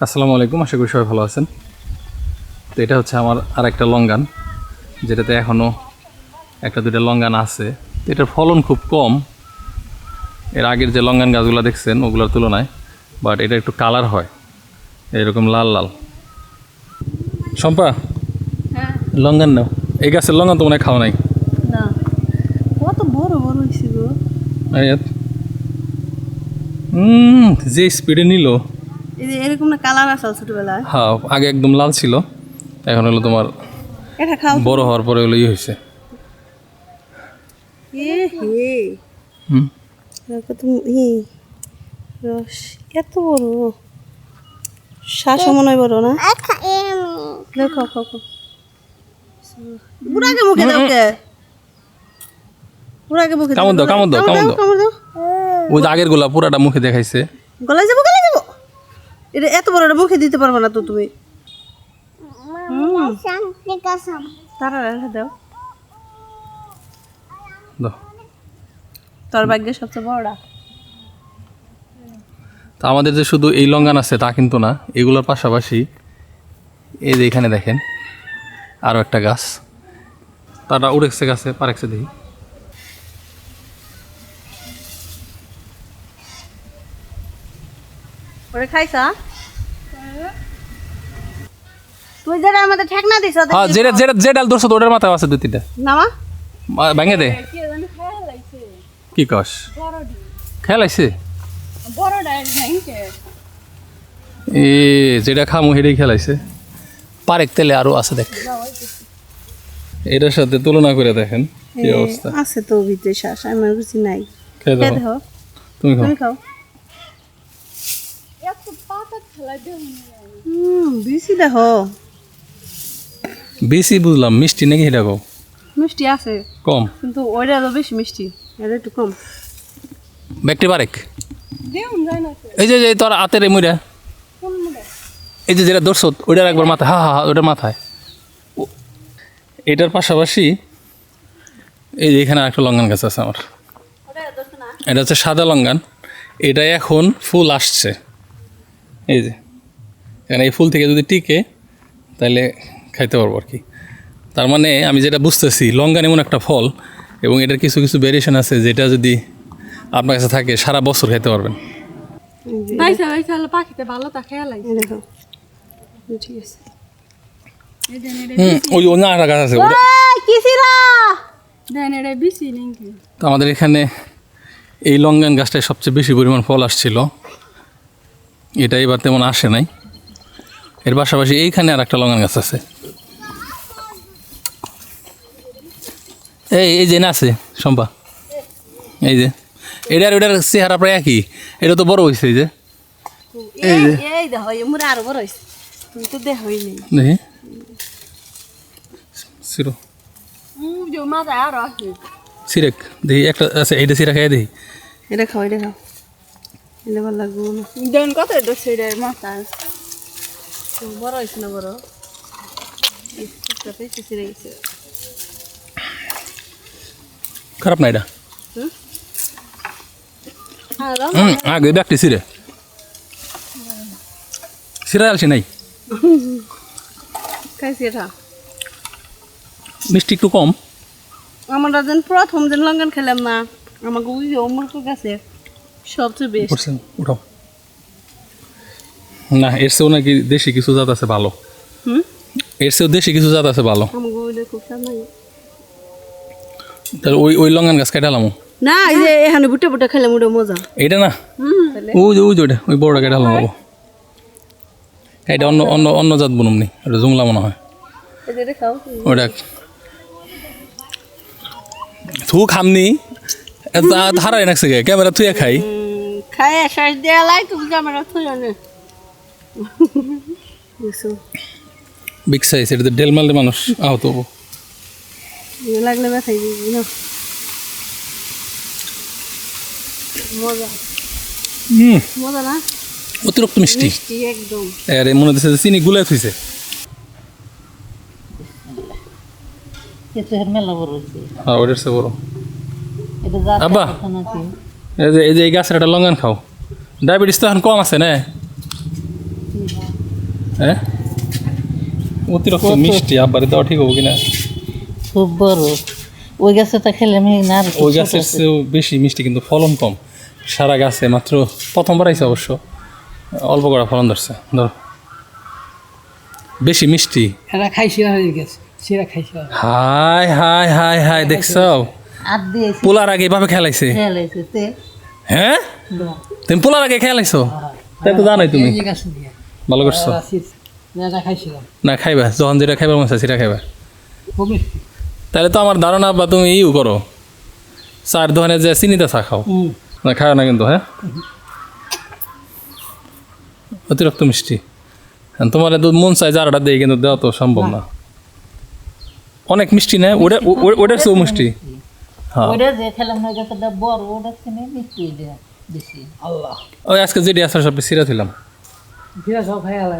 আসসালামু আলাইকুম আশা করি সবাই ভালো আছেন। তো এটা হচ্ছে আমার আর একটা লঙ্গান যেটাতে এখনও একটা দুইটা লঙ্গান আছে। তো এটার ফলন খুব কম। এর আগের যে লঙ্গান গাছগুলো দেখছেন ওগুলোর তুলনায় বাট এটা একটু কালার হয়। এরকম লাল লাল। শম্পা হ্যাঁ। লঙ্গান নাও। এই গাছের লঙ্গান তো মনে হয় খাওয়া নাই। যে স্পিডে নিল এরকম না কালার আসল ছোটবেলায়? হ্যাঁ আগে একদম লাল ছিল এখন হলো তোমার এটা খাও। বড় হওয়ার পরে হলো ইয়ে হয়েছে। হে। হুম? রস এত বড়। শ্বাস মনে হয় বড় না? দেখো খাও খাও বুড়াকে মুখে দাও কে? বুড়াকে মুখে কামড় দাও, কামড় দাও, কামড় দাও। ওই আগের গোলা পুরাটা মুখে দেখাইছে। গলায় যাব গলায় যাব এটা এত বড় এটা মুখে দিতে পারবে না তো তুমি। তারা রেখে দাও। দাও। তোর ভাগ্যে সবচেয়ে বড়টা তা আমাদের যে শুধু এই লঙ্গান আছে তা কিন্তু না। এগুলোর পাশাপাশি এই যে এখানে দেখেন আরও একটা গাছ। তারা উড়েছে গাছে পারেকছে দেখি। ওরে খাইছা? তুই যেটা আমাদের ঠেকনা দিছ হ্যাঁ যেটা যেটা যে ডাল ধরছো ওটার মাথায় আছে দুই তিনটা নামা মা- ভেঙে দে। কি কস? খেয়াল আইছে এ যেটা খামু সেটাই খেলাইছে। পারেক তেলে আরও আছে দেখ। এটার সাথে তুলনা করে দেখেন কি অবস্থা। আছে তো ভিতরে শ্বাস আমার কিছু নাই। খেয়ে দেখো। তুমি খাও। তুমি খাও। বেশি দেখো। বেশি বুঝলাম মিষ্টি নাকি সেটা কও? মিষ্টি আছে কম। কিন্তু ওইটা তো বেশি মিষ্টি এটা একটু কম। ব্যাগটি বারেক। এই যে যে তোর হাতের এই মুড়া। এই যে যেটা দর্শক ওইটার একবার মাথায় হা হা হা ওইটার মাথায়। এটার পাশাপাশি এই যে এখানে একটা লঙ্গান গাছ আছে আমার। এটা হচ্ছে সাদা লঙ্গান। এটা এখন ফুল আসছে। এই যে এখানে এই ফুল থেকে যদি টিকে তাহলে খাইতে পারব আর কি। তার মানে আমি যেটা বুঝতেছি লঙ্গান এমন একটা ফল এবং এটার কিছু কিছু ভেরিয়েশন আছে যেটা যদি আপনার কাছে থাকে সারা বছর খাইতে পারবেন। ওই অন্য একটা গাছ আছে আমাদের এখানে এই লঙ্গান গাছটায় সবচেয়ে বেশি পরিমাণ ফল আসছিল। এটা এবার তেমন আসে নাই। এর পাশাপাশি এইখানে আর একটা লঙ্গান গাছ আছে। এই এই যে না আছে শম্পা। এই যে এটার ওটার চেহারা প্রায় একই। এটা তো বড় হয়েছে এই যে। এই আরও বড় হয়েছে তুমি তো দেখোই নেই। সিরো। যে সিরেক দেখি একটা আছে এইটা সিরা খাই দেখি। এটা খাও এটা খাও। ভালো লাগবে। দেন কত এটা সেটা মাথায় তো বড় হয়েছে না বড়? গেছে। খারাপ না এটা? আগে ব্যাগটি সিরে সিরা আলছি নাই? খাইছি এটা? মিষ্টি একটু কম। আমরা যেন প্রথম যেন লঙ্ঘন খেলাম না। আমাকে যে অমর কাছে সবচেয়ে বেস্ট করছেন উঠাও। না এর চেয়েও নাকি দেশি কিছু জাত আছে ভালো। হুম? এর চেয়েও দেশি কিছু জাত আছে ভালো। খুব তাহলে ওই ওই লঙ্গান গাছ কেটালাম না এই যে এখানে বুটে বুটে খেলাম ওটা মজা। এইটা না? ওই যে ওই যে ওইটা ওই বড়টা কেটালাম বাবু এটা অন্য অন্য অন্য জাত বনুমনি ওটা জুংলা মনে হয়। এই যে ওটা থু খামনি। ধারাই নাকছে গে ক্যামেরা থুয়ে খাই। খাই শ্বাস দেওয়া লাই তুমি ক্যামেরা থই জানে বুঝছ? বিগ সাইজ এটা ডেল মারলে মানুষ আহত হব। লাগলে ব্যথাই দিবি না মজা। হুম। মজা না? অতিরিক্ত মিষ্টি। একদম। আরে মনে হচ্ছে যে চিনি গুলাই থুইছে। হ্যাঁ ওটার চেয়ে বড়। আব্বা! এই যে এই যে এই গাছের একটা লঙ্গান খাও। ডায়াবেটিস তো এখন কম আছে না? হ্যাঁ অতিরিক্ত মিষ্টি আব্বারে দেওয়া ঠিক হব কিনা? খুব বড় ওই গাছে তো খেলে আমি না ওই গাছের চেয়েও বেশি মিষ্টি কিন্তু ফলন কম। সারা গাছে মাত্র প্রথমবার আইছে অবশ্য। অল্প করে ফলন ধরছে ধর। বেশি মিষ্টি। এরা খাইছিল হয়ে গেছে সেরা খাইছিল হাই হাই হাই হাই দেখছ? আর দিয়েছি। পোলার আগে এভাবে খেলাইছে? খেলাইছে তে। হ্যাঁ তুমি পোলার আগে খেলাইছো? তাই তো জানোই তুমি। ভালো করছ। না খাইবা। যখন যেটা সেটা খাইবা। তাহলে তো আমার ধারণা বা তুমি ইউ করো। চার দোকানে যে চিনিতে চা খাও। না খাও না কিন্তু হ্যাঁ? অতিরিক্ত মিষ্টি। তোমার তো মন চাই যারাটা দেয় কিন্তু দেওয়া তো সম্ভব না। অনেক মিষ্টি না? ওটা ও- ও- ওটার চেয়েও মিষ্টি। হ্যাঁ ওটা যে খেলাম না গাছটা বড় ওটা কিনে মিষ্টি দেয় বেশি আল্লাহ। ওই আজকে যেটি আসলে সব সিরা ছিলাম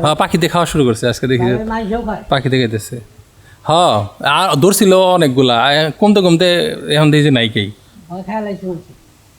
হ্যাঁ পাখিতে খাওয়া শুরু করছে আজকে দেখি। পাখিতে খাইতেছে। হ্যাঁ আর দৌড়ছিল অনেকগুলা। কমতে কমতে এখন দেখি যে নাই কেই খাই আলাইছে